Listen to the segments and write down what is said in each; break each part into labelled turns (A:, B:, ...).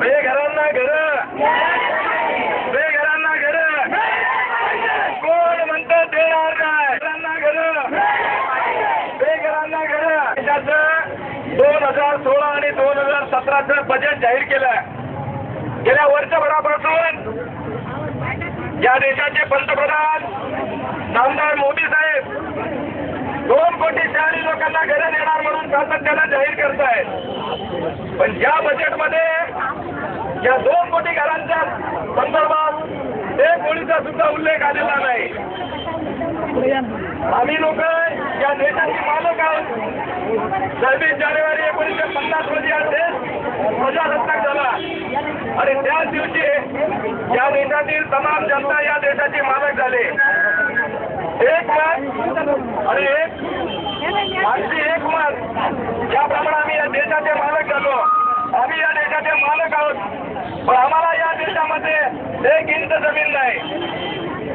A: बेघरांना घर। बेघरांना घर। कोण म्हणतं देणार काय घरांना घर। बेघरांना घर। देशाचं दोन हजार सोळा आणि दोन हजार सतराचं बजेट जाहीर केलं गेल्या वर्षभरापासून या देशाचे पंतप्रधान नामदार मोदी साहेब दोन कोटी शहरी लोकांना घरं देणार म्हणून त्याला जाहीर करतायत पण या बजेटमध्ये या दोन कोटी घरांच्या संदर्भात एक गोळीचा सुद्धा उल्लेख आलेला नाही. आम्ही लोक या देशाचे मालक आहोत. सव्वीस जानेवारी एकोणीसशे पन्नास रोजी हा देश प्रजासत्ताक झाला. आणि त्याच दिवशी या देशातील तमाम जनता या देशाचे मालक झाले. एक आणि एक आमची एक मत ज्याप्रमाणे आम्ही या देशाचे मालक झालो आम्ही या देशाचे मालक आहोत. पण आम्हाला या देशामध्ये एक इंच जमीन नाही.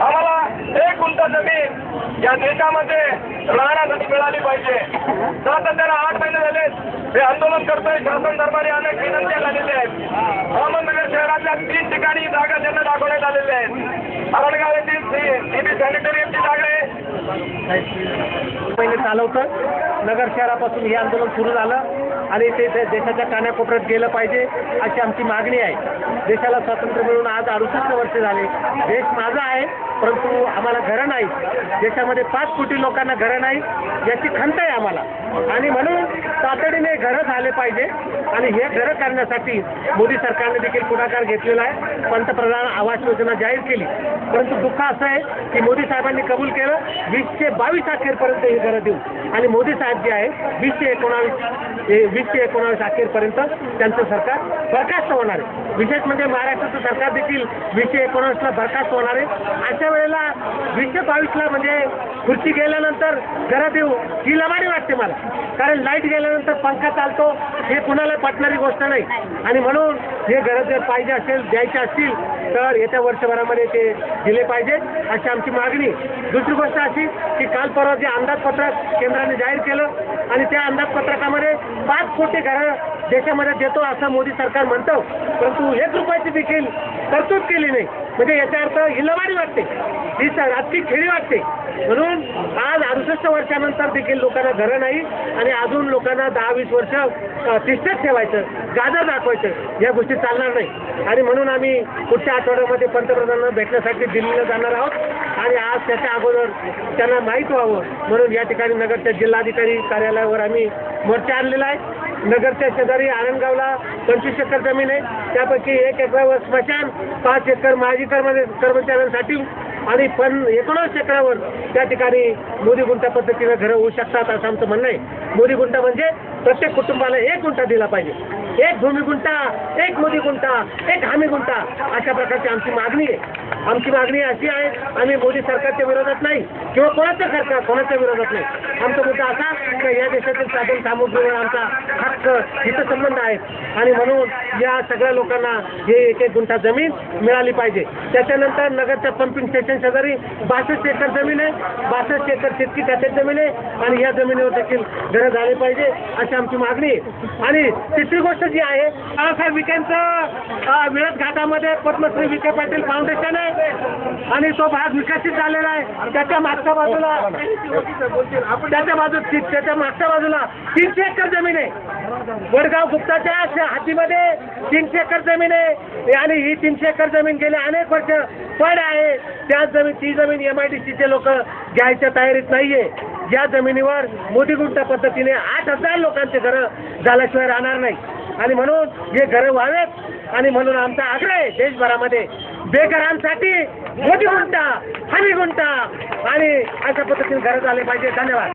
A: आम्हाला एक गुंठ जमीन या देशामध्ये राहण्यासाठी मिळाली पाहिजे. सातत्याला आठ महिने झाले. हे आंदोलन करतोय. शासन दरबारी अनेक विनंत्या झालेल्या आहेत. अहमदनगर शहरातल्या तीन ठिकाणी जागा त्यांना दाखवण्यात आलेल्या आहेत अरणगाव येथील सीबी सॅनिटोरियमची जागा आहे.
B: पहिले होतं. नगर शहरापासून हे आंदोलन सुरू झालं. आणि ते ते देशाच्या कानाकोपऱ्यात गेलं पाहिजे अशी आमची मागणी आहे. देशाला स्वातंत्र्य मिळून आज अडुसष्ट वर्ष झाले. देश माझा आहे परंतु आम्हाला घरं नाही देशामध्ये पाच कोटी लोकांना घरं नाही याची खंत आहे आम्हाला. आणि म्हणून तातडीने घरं झाले पाहिजे आणि हे घरं करण्यासाठी मोदी सरकारने देखील पुढाकार घेतलेला आहे. पंतप्रधान आवास योजना जाहीर केली. परंतु दुःख असं आहे की मोदी साहेबांनी कबूल केलं वीसशे बावीस अखेरपर्यंत ही घरं देऊ. आणि मोदी साहेब जे आहे वीसशे एकोणावीस वीस वीसशे एकोणावीस अखेरपर्यंत त्यांचं सरकार बरखास्त होणार आहे. विशेष म्हणजे महाराष्ट्राचं सरकार देखील वीसशे एकोणावीसला बरखास्त होणार आहे. अशा वेळेला वीसशे बावीसला म्हणजे खुर्ची गेल्यानंतर घरात देऊ ही लबाडी वाटते मला. कारण लाइट गेल्यानंतर पंखा चालतो हे कुणाला पटणारी गोष्ट नाही. आणि म्हणून हे घरात जर पाहिजे असेल द्यायचे असतील तर येत्या वर्षभरामध्ये ते दिले पाहिजेत अशी आमची मागणी. दुसरी गोष्ट अशी की काल परवा जे अंदाजपत्रक केंद्राने जाहीर केलं आणि त्या अंदाजपत्रकामध्ये पाच कोटी घरं देशामध्ये देतो असं मोदी सरकार म्हणतं परंतु एक रुपयाची देखील तरतूद केली नाही. म्हणजे याचा अर्थ हिलवाडी वाटते. ही स- राजकीय खेळी वाटते. म्हणून आज अडुसष्ट वर्षानंतर देखील लोकांना घरं नाही आणि अजून लोकांना दहा वीस वर्ष तिष्ठच ठेवायचं गाजर दाखवायचं या गोष्टी चालणार नाही. आणि म्हणून आम्ही पुढच्या आठवड्यामध्ये पंतप्रधानांना भेटण्यासाठी दिल्लीला जाणार आहोत. आणि आज त्याच्या अगोदर त्यांना माहीत व्हावं. म्हणून या ठिकाणी नगरच्या जिल्हाधिकारी कार्यालयावर आम्ही मोर्चा आणलेला आहे. नगरच्या शेजारी आनंदगावला पंचवीस एकर जमीन आहे. त्यापैकी एक एकरावर स्मशान पाच एकर माझी कर्मचाऱ्यांसाठी आणि पण एकोणीस चक्रावर त्या ठिकाणी मोदी गुंठा पद्धतीनं घरं होऊ शकतात असं आमचं म्हणणं आहे. मोदी गुंठा म्हणजे प्रत्येक कुटुंबाला एक गुंठा दिला पाहिजे. एक भूमी गुंठा एक मोदी गुंठा एक हमी गुंठा अशा प्रकारची आमची मागणी आहे. आमची मागणी अशी आहे आम्ही मोदी सरकारच्या विरोधात नाही किंवा कोणाच्या सरकार कोणाच्या विरोधात नाही. आमचा मुद्दा असा की या देशातील साधन सामुग्रीवर आमचा हक्क हितसंबंध आहे. आणि म्हणून या सगळ्या लोकांना हे एक एक गुंठा जमीन मिळाली पाहिजे. त्याच्यानंतर नगरच्या पंपिंग स्टेशन शेजारी बासष्ट एकर जमीन आहे. बासष्ट एकर शेतकी त्याच्यात जमीन आहे. आणि या जमिनीवर देखील घरं झाली पाहिजे अशी आमची मागणी आहे. आणि तिसरी गोष्ट जी आहे बाळासाहेब विखेंचं अं, मिळत घाटामध्ये पद्मश्री विखे पाटील फाउंडेशन आहे. आणि तो भाग विकसित झालेला आहे. त्याच्या मागच्या बाजूला त्याच्या बाजू त्याच्या मागच्या बाजूला तीनशे एकर जमीन आहे. वडगाव गुप्ताच्या हातीमध्ये तीनशे एकर जमीन आहे. आणि ही तीनशे एकर जमीन गेले अनेक वर्ष पड आहे. त्या जमीन ती जमीन एम आय डी सीचे लोक घ्यायच्या तयारीत नाहीये. ज्या जमिनीवर मोदी गुंठा पद्धतीने आठ हजार लोकांचे घरं झाल्याशिवाय राहणार नाही. आणि म्हणून हे घरं व्हावेत. आणि म्हणून आमचा आग्रह आहे देशभरामध्ये बेकारांसाठी मोठी गुंता हमी गुंता आणि अशा पद्धतीने घरं झाले पाहिजे. धन्यवाद.